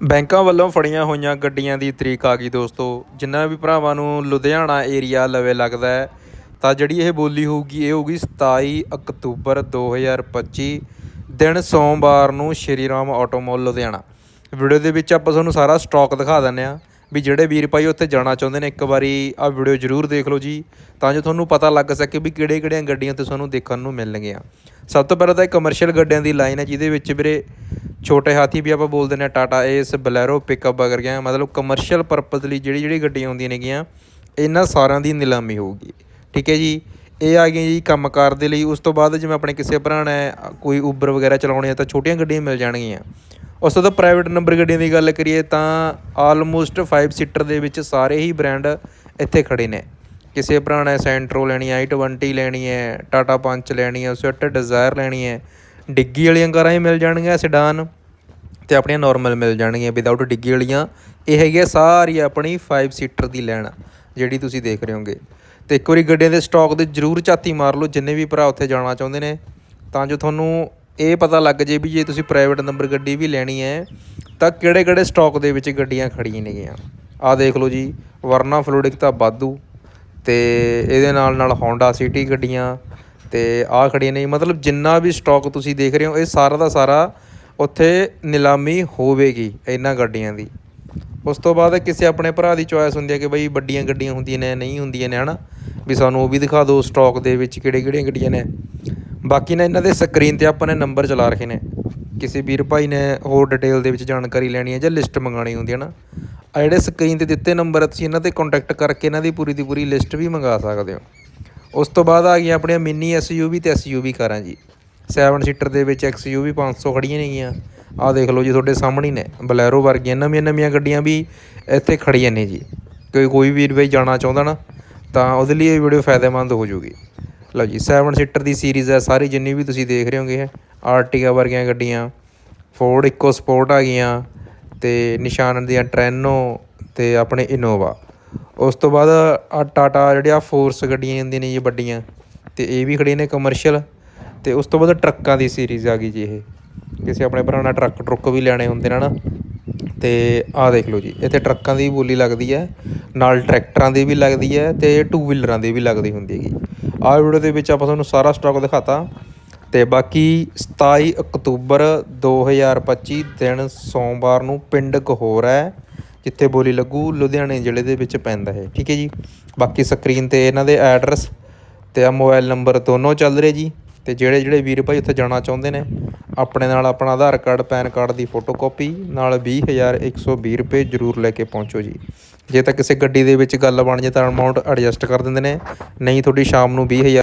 ਬੈਂਕਾਂ ਵੱਲੋਂ ਫੜੀਆਂ ਹੋਈਆਂ ਗੱਡੀਆਂ ਦੀ ਤਰੀਕ ਆ ਗਈ ਦੋਸਤੋ। ਜਿੰਨਾ ਵੀ ਭਰਾਵਾਂ ਨੂੰ ਲੁਧਿਆਣਾ ਏਰੀਆ ਲਵੇ ਲੱਗਦਾ ਹੈ, ਤਾਂ ਜਿਹੜੀ ਇਹ ਬੋਲੀ ਹੋਊਗੀ, ਇਹ ਹੋਊਗੀ 27 ਅਕਤੂਬਰ 2025 ਦਿਨ ਸੋਮਵਾਰ ਨੂੰ ਸ਼੍ਰੀ ਰਾਮ ਆਟੋ ਲੁਧਿਆਣਾ। ਵੀਡੀਓ ਦੇ ਵਿੱਚ ਆਪਾਂ ਤੁਹਾਨੂੰ ਸਾਰਾ ਸਟਾਕ ਦਿਖਾ ਦਿੰਦੇ ਆ ਵੀ ਜਿਹੜੇ ਵੀਰ ਭਾਈ ਉੱਥੇ ਜਾਣਾ ਚਾਹੁੰਦੇ ਨੇ, ਇੱਕ ਵਾਰੀ ਆਹ ਵੀਡੀਓ ਜ਼ਰੂਰ ਦੇਖ ਲਓ ਜੀ। ਤਾਂ ਜੋ ਤੁਹਾਨੂੰ ਪਤਾ ਲੱਗ ਸਕੇ ਵੀ ਕਿਹੜੇ ਕਿਹੜੀਆਂ ਗੱਡੀਆਂ ਤੇ ਤੁਹਾਨੂੰ ਦੇਖਣ ਨੂੰ ਮਿਲਣਗੀਆਂ। ਸਭ ਤੋਂ ਪਹਿਲਾਂ ਤਾਂ ਇਹ ਕਮਰਸ਼ੀਅਲ ਗੱਡੀਆਂ ਦੀ ਲਾਈਨ ਹੈ ਜਿਹਦੇ ਵਿੱਚ ਵੀਰੇ ਛੋਟੇ ਹਾਥੀ ਵੀ ਆਪਾਂ ਬੋਲਦੇ ਨੇ, ਟਾਟਾ ਏਸ, ਬਲੈਰੋ ਪਿਕਅਪ ਵਗੈਰਾ ਮਤਲਬ ਕਮਰਸ਼ੀਅਲ ਪਰਪਸ ਲਈ ਜਿਹੜੀ ਜਿਹੜੀ ਗੱਡੀਆਂ ਹੁੰਦੀਆਂ ਨੇਗੀਆਂ, ਇਹਨਾਂ ਸਾਰਿਆਂ ਦੀ ਨਿਲਾਮੀ ਹੋਊਗੀ। ਠੀਕ ਹੈ ਜੀ? ਇਹ ਆ ਗਈਆਂ ਜੀ ਕੰਮਕਾਰ ਦੇ ਲਈ। ਉਸ ਤੋਂ ਬਾਅਦ ਜਿਵੇਂ ਆਪਣੇ ਕਿਸੇ ਭਰਾ ਨੇ ਕੋਈ ਉਬਰ ਵਗੈਰਾ ਚਲਾਉਣੀ ਹੈ ਤਾਂ ਛੋਟੀਆਂ ਗੱਡੀਆਂ ਮਿਲ ਜਾਣਗੀਆਂ। ਉਸ ਤੋਂ ਬਾਅਦ ਪ੍ਰਾਈਵੇਟ ਨੰਬਰ ਗੱਡੀਆਂ ਦੀ ਗੱਲ ਕਰੀਏ ਤਾਂ ਆਲਮੋਸਟ 5 ਸੀਟਰ ਦੇ ਵਿੱਚ ਸਾਰੇ ਹੀ ਬ੍ਰਾਂਡ ਇੱਥੇ ਖੜੇ ਨੇ। ਕਿਸੇ ਭਰਾ ਨੇ ਸੈਂਟਰੋ ਲੈਣੀ ਹੈ i20 ਲੈਣੀ ਹੈ ਟਾਟਾ ਪੰਚ ਲੈਣੀ ਹੈ ਸਵਿਫਟ ਡਿਜ਼ਾਇਰ ਲੈਣੀ ਹੈ। ਡਿੱਗੀ ਵਾਲੀਆਂ ਕਾਰਾਂ ਹੀ ਮਿਲ ਜਾਣਗੀਆਂ ਸਿਡਾਨ ਤੇ ਆਪਣੀਆਂ ਨਾਰਮਲ ਮਿਲ ਜਾਣਗੀਆਂ ਵਿਦਆਊਟ ਡਿੱਗੀ ਵਾਲੀਆਂ। ਇਹ ਹੈਗੀ ਸਾਰੀ ਆਪਣੀ 5 ਸੀਟਰ ਦੀ ਲੈਣ, ਜਿਹੜੀ ਤੁਸੀਂ ਦੇਖ ਰਹੇ ਹੋਗੇ। ਤੇ ਇੱਕ ਵਾਰੀ ਗੱਡੀਆਂ ਦੇ ਸਟਾਕ ਦੇ ਜ਼ਰੂਰ ਝਾਤੀ ਮਾਰ ਲਓ, ਜਿੰਨੇ ਵੀ ਭਰਾ ਉੱਥੇ ਜਾਣਾ ਚਾਹੁੰਦੇ ਨੇ। ਤਾਂ ਜੋ ਤੁਹਾਨੂੰ ਇਹ ਪਤਾ ਲੱਗ ਜੇ ਵੀ ਜੇ ਤੁਸੀਂ ਪ੍ਰਾਈਵੇਟ ਨੰਬਰ ਗੱਡੀ ਵੀ ਲੈਣੀ ਹੈ, ਤਾਂ ਕਿਹੜੇ ਕਿਹੜੇ ਸਟਾਕ ਦੇ ਵਿੱਚ ਗੱਡੀਆਂ ਖੜੀਆਂ ਨੇਗੀਆਂ। ਆਹ ਦੇਖ ਲਓ ਜੀ, ਵਰਨਾ ਫਲੋਡਿਕ ਤਾਂ ਵਾਧੂ। ਤੇ ਇਹਦੇ ਨਾਲ ਨਾਲ ਹੋਂਡਾ ਸਿਟੀ ਗੱਡੀਆਂ ਤੇ ਆਹ ਖੜੀਆਂ ਨੇ। ਮਤਲਬ ਜਿੰਨਾ ਵੀ ਸਟਾਕ ਤੁਸੀਂ ਦੇਖ ਰਹੇ ਹੋ, ਇਹ ਸਾਰਾ ਦਾ ਸਾਰਾ ਉੱਥੇ ਨਿਲਾਮੀ ਹੋਵੇਗੀ ਇਹਨਾਂ ਗੱਡੀਆਂ ਦੀ। ਉਸ ਤੋਂ ਬਾਅਦ ਕਿਸੇ ਆਪਣੇ ਭਰਾ ਦੀ ਚੋਇਸ ਹੁੰਦੀ ਹੈ ਕਿ ਬਈ ਵੱਡੀਆਂ ਗੱਡੀਆਂ ਹੁੰਦੀਆਂ ਨੇ ਨਹੀਂ ਹੁੰਦੀਆਂ ਨੇ, ਹਨਾ? ਵੀ ਸਾਨੂੰ ਉਹ ਵੀ ਦਿਖਾ ਦਿਓ ਸਟਾਕ ਦੇ ਵਿੱਚ ਕਿਹੜੇ ਕਿਹੜੀਆਂ ਗੱਡੀਆਂ ਨੇ। ਬਾਕੀ ਨਾ ਇਹਨਾਂ ਦੇ ਸਕਰੀਨ ਤੇ ਆਪਾਂ ਨੇ ਨੰਬਰ ਚਲਾ ਰੱਖੇ ਨੇ। ਕਿਸੇ ਵੀਰ ਭਾਈ ਨੇ ਹੋਰ ਡਿਟੇਲ ਦੇ ਵਿੱਚ ਜਾਣਕਾਰੀ ਲੈਣੀ ਹੈ ਜਾਂ ਲਿਸਟ ਮੰਗਾਣੀ ਹੁੰਦੀ ਹੈ ਨਾ। ਆ ਜਿਹੜੇ ਸਕਰੀਨ ਤੇ ਦਿੱਤੇ ਨੰਬਰ ਆ, ਤੁਸੀਂ ਇਹਨਾਂ ਤੇ ਕੰਟੈਕਟ ਕਰਕੇ ਇਹਨਾਂ ਦੀ ਪੂਰੀ ਦੀ ਪੂਰੀ ਲਿਸਟ ਵੀ ਮੰਗਾ ਸਕਦੇ ਹੋ। ਉਸ ਤੋਂ ਬਾਅਦ ਆ ਗਈਆਂ ਆਪਣੀਆਂ ਮਿੰਨੀ ਐਸਯੂਵੀ ਤੇ ਐਸਯੂਵੀ ਕਾਰਾਂ ਜੀ। 7 ਸੀਟਰ ਦੇ ਵਿੱਚ ਐਕਸਯੂਵੀ 500 ਖੜੀਆਂ ਨੇਗੀਆਂ। ਆਹ ਦੇਖ ਲਓ ਜੀ, ਤੁਹਾਡੇ ਸਾਹਮਣੇ ਨੇ। ਬਲੈਰੋ ਵਰਗੀਆਂ ਨਵੀਆਂ ਨਵੀਆਂ ਗੱਡੀਆਂ ਵੀ ਇੱਥੇ ਖੜੀਆਂ ਨੇ ਜੀ। ਕੋਈ ਕੋਈ ਵੀਰ ਭਾਈ ਜਾਣਾ ਚਾਹੁੰਦਾ ਨਾ, ਤਾਂ ਉਹਦੇ ਲਈ ਇਹ ਵੀਡੀਓ ਫਾਇਦੇਮੰਦ ਹੋ ਜੂਗੀ ਲਓ ਜੀ 7 ਸੀਟਰ ਦੀ ਸੀਰੀਜ਼ ਹੈ ਸਾਰੀ ਜਿੰਨੀ ਵੀ ਤੁਸੀਂ ਦੇਖ ਰਹੇ ਹੋਗੇ, ਆਰਟੀਗਾ ਵਰਗੀਆਂ ਗੱਡੀਆਂ ਫੋਰਡ ਇਕੋ ਸਪੋਰਟ ਆ ਗਈਆਂ। ਤੇ ਨਿਸ਼ਾਨ ਦੀਆਂ ਟ੍ਰੈਨੋ ਤੇ ਆਪਣੇ ਇਨੋਵਾ। ਉਸ ਤੋਂ ਬਾਅਦ ਆ ਟਾਟਾ ਜਿਹੜੇ ਆ ਫੋਰਸ ਗੱਡੀਆਂ ਹੁੰਦੀਆਂ ਨੇ ਜੀ ਵੱਡੀਆਂ, ਤੇ ਇਹ ਵੀ ਖੜੇ ਨੇ ਕਮਰਸ਼ੀਅਲ ਤੇ ਉਸ ਤੋਂ ਬਾਅਦ ਟਰੱਕਾਂ ਦੀ ਸੀਰੀਜ਼ ਆ ਗਈ ਜੀ ਇਹ। ਕਿਸੇ ਆਪਣੇ ਭਰਾ ਨਾਲ ਟਰੱਕ ਟਰੁੱਕ ਵੀ ਲੈਣੇ ਹੁੰਦੇ ਨੇ ਨਾ। ਤੇ ਆਹ ਦੇਖ ਲਓ ਜੀ, ਇੱਥੇ ਟਰੱਕਾਂ ਦੀ ਵੀ ਬੋਲੀ ਲੱਗਦੀ ਹੈ, ਨਾਲ ਟਰੈਕਟਰਾਂ ਦੀ ਵੀ ਲੱਗਦੀ ਹੈ ਤੇ ਟੂ ਵੀਲਰਾਂ ਦੀ ਵੀ ਲੱਗਦੀ ਹੁੰਦੀ ਹੈਗੀ। ਆਹ ਵੀਡੀਓ ਦੇ ਵਿੱਚ ਆਪਾਂ ਤੁਹਾਨੂੰ ਸਾਰਾ ਸਟਾਕ ਦਿਖਾਤਾ। ਤੇ ਬਾਕੀ 27 ਅਕਤੂਬਰ 2025 ਦਿਨ ਸੋਮਵਾਰ ਨੂੰ ਪਿੰਡ ਕਹੋਰ ਹੈ, ਜਿੱਥੇ ਬੋਲੀ ਲੱਗੂ ਲੁਧਿਆਣੇ ਜ਼ਿਲ੍ਹੇ ਦੇ ਵਿੱਚ ਪੈਂਦਾ ਹੈ। ਠੀਕ ਹੈ ਜੀ? ਬਾਕੀ ਸਕਰੀਨ ਤੇ ਇਹਨਾਂ ਦੇ ਐਡਰੈਸ ਤੇ ਆ ਮੋਬਾਈਲ ਨੰਬਰ ਦੋਨੋਂ ਚੱਲ ਰਹੇ ਜੀ। ਤੇ ਜਿਹੜੇ ਜਿਹੜੇ ਵੀਰ ਭਾਈ ਉੱਥੇ ਜਾਣਾ ਚਾਹੁੰਦੇ ਨੇ, ਆਪਣੇ ਨਾਲ ਆਪਣਾ ਆਧਾਰ ਕਾਰਡ, ਪੈਨ ਕਾਰਡ ਦੀ ਫੋਟੋਕਾਪੀ ਨਾਲ 20120 ਰੁਪਏ ਜ਼ਰੂਰ ਲੈ ਕੇ ਪਹੁੰਚੋ ਜੀ। ਜੇ ਤਾਂ ਕਿਸੇ ਗੱਡੀ ਦੇ ਵਿੱਚ ਗੱਲ ਬਣ ਜੇ ਤਾਂ ਅਮਾਉਂਟ ਐਡਜਸਟ ਕਰ ਦਿੰਦੇ ਨੇ। ਨਹੀਂ, ਤੁਹਾਡੀ ਸ਼ਾਮ ਨੂੰ 20000